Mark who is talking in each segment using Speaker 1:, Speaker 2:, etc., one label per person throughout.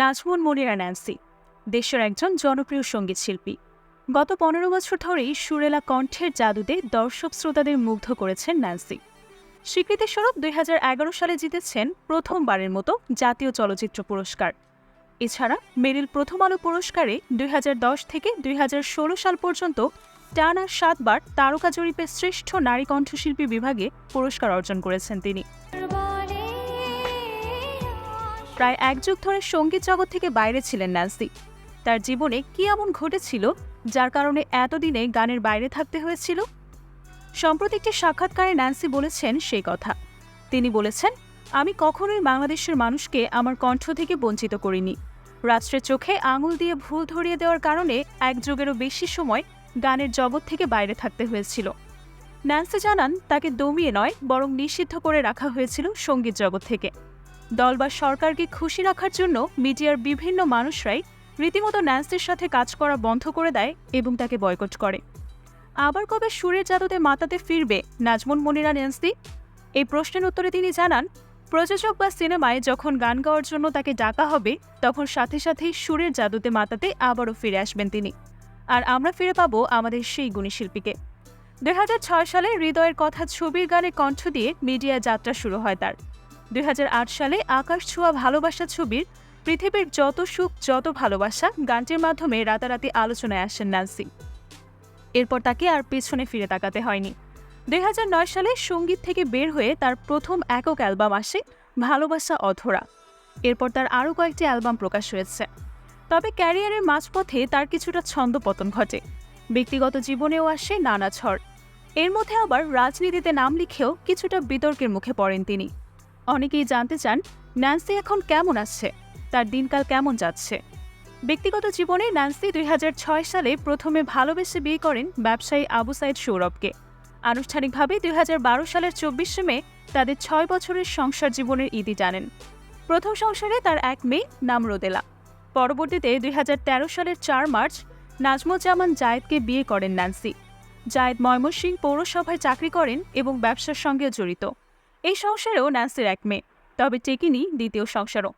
Speaker 1: Nazmun Monira Nancy দেশের একজন জনপ্রিয় সংগীত শিল্পী। গত পনেরো বছর ধরেই সুরেলা কণ্ঠের জাদুতে দর্শক শ্রোতাদের মুগ্ধ করেছেন ন্যান্সি স্বীকৃতিস্বরূপ দুই হাজার এগারো সালে জিতেছেন প্রথমবারের মতো জাতীয় চলচ্চিত্র পুরস্কার। এছাড়া মেরিল প্রথম আলো পুরস্কারে দুই হাজার দশ থেকে দুই হাজার ষোলো সাল পর্যন্ত টানা সাতবার তারকা জরিপে শ্রেষ্ঠ নারী কণ্ঠশিল্পী বিভাগে পুরস্কার অর্জন করেছেন তিনি। প্রায় এক যুগ ধরে সংগীত জগৎ থেকে বাইরে ছিলেন ন্যান্সি। তার জীবনে কি এমন ঘটেছিল, যার কারণে এতদিনে গানের বাইরে থাকতে হয়েছিল? সম্প্রতি একটি সাক্ষাৎকারে ন্যান্সি বলেছেন সেই কথা। তিনি বলেছেন, আমি কখনোই বাংলাদেশের মানুষকে আমার কণ্ঠ থেকে বঞ্চিত করিনি। রাষ্ট্রের চোখে আঙুল দিয়ে ভুল ধরিয়ে দেওয়ার কারণে এক যুগেরও বেশি সময় গানের জগৎ থেকে বাইরে থাকতে হয়েছিল। ন্যান্সি জানান, তাকে দমিয়ে নয়, বরং নিষিদ্ধ করে রাখা হয়েছিল সংগীত জগৎ থেকে। দল বা সরকারকে খুশি রাখার জন্য মিডিয়ার বিভিন্ন মানুষরাই রীতিমতো ন্যান্সির সাথে কাজ করা বন্ধ করে দেয় এবং তাকে বয়কট করে। আবার কবে সুরের জাদুতে মাতাতে ফিরবে নাজমুন মনিরা ন্যান্সি? এই প্রশ্নের উত্তরে তিনি জানান, প্রযোজক বা সিনেমায় যখন গান গাওয়ার জন্য তাকে ডাকা হবে, তখন সাথে সাথেই সুরের জাদুতে মাতাতে আবারও ফিরে আসবেন তিনি। আর আমরা ফিরে পাবো আমাদের সেই গুণী শিল্পীকে। দুই হাজার ছয় সালে হৃদয়ের কথা ছবির গানে কণ্ঠ দিয়ে মিডিয়া যাত্রা শুরু হয় তার। দুই হাজার আট সালে আকাশ ছোঁয়া ভালোবাসা ছবির পৃথিবীর যত সুখ, যত ভালোবাসা গানটির মাধ্যমে রাতারাতি আলোচনায় আসেন ন্যান্সি। এরপর তাকে আর পেছনে ফিরে তাকাতে হয়নি। দুই হাজার নয় সালে সংগীত থেকে বের হয়ে তার প্রথম একক অ্যালবাম আসে ভালোবাসা অধরা। এরপর তার আরও কয়েকটি অ্যালবাম প্রকাশ হয়েছে। তবে ক্যারিয়ারের মাঝপথে তার কিছুটা ছন্দপতন ঘটে। ব্যক্তিগত জীবনেও আসে নানা ঝড় এর মধ্যে আবার রাজনীতিতে নাম লিখেও কিছুটা বিতর্কের মুখে পড়েন তিনি। অনেকেই জানতে চান, ন্যান্সি এখন কেমন আছে? তার দিনকাল কেমন যাচ্ছে? ব্যক্তিগত জীবনে ন্যান্সি দুই হাজার ছয় সালে প্রথমে ভালোবেসে বিয়ে করেন ব্যবসায়ী আবু সাইদ সৌরভকে। আনুষ্ঠানিকভাবে দুই হাজার বারো সালের চব্বিশে মে তাদের ছয় বছরের সংসার জীবনের ইতি টানেন। প্রথম সংসারে তার এক মেয়ে নাম রোদেলা। পরবর্তীতে দুই হাজার তেরো সালের চার মার্চ নাজমুজ্জামান জায়েদকে বিয়ে করেন ন্যান্সি। জায়েদ ময়মনসিংহ পৌরসভায় চাকরি করেন এবং ব্যবসার সঙ্গে জড়িত। এই সংসারেও ন্যান্সির এক মেয়ে, তবে টেকিনি দ্বিতীয় সংসারও।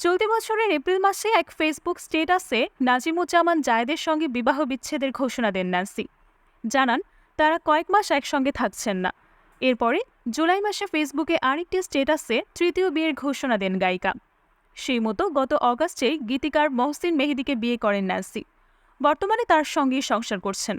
Speaker 1: চলতি বছরের এপ্রিল মাসে এক ফেসবুক স্টেটাসে নাজিমুজ্জামান জায়েদের সঙ্গে বিবাহ বিচ্ছেদের ঘোষণা দেন ন্যান্সি। জানান, তারা কয়েক মাস একসঙ্গে থাকছেন না। এরপরে জুলাই মাসে ফেসবুকে আরেকটি স্টেটাসে তৃতীয় বিয়ের ঘোষণা দেন গায়িকা। সেই মতো গত অগাস্টে গীতিকার মহসিন মেহেদিকে বিয়ে করেন ন্যান্সি। বর্তমানে তার সঙ্গেই সংসার করছেন।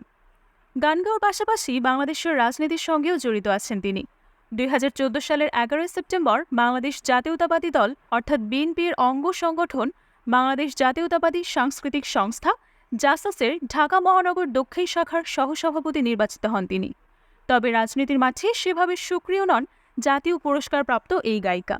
Speaker 1: গান গাওয়ার পাশাপাশি বাংলাদেশের রাজনীতির সঙ্গেও জড়িত আছেন তিনি। দুই হাজার চোদ্দ সালের এগারোই সেপ্টেম্বর বাংলাদেশ জাতীয়তাবাদী দল, অর্থাৎ বিএনপির অঙ্গ সংগঠন, বাংলাদেশ জাতীয়তাবাদী সাংস্কৃতিক সংস্থা, জাসাসের ঢাকা মহানগর দক্ষিণ শাখার সহসভাপতি নির্বাচিত হন তিনি। তবে রাজনীতির মাঠে সেভাবে সক্রিয় নন জাতীয় পুরস্কারপ্রাপ্ত এই গায়িকা।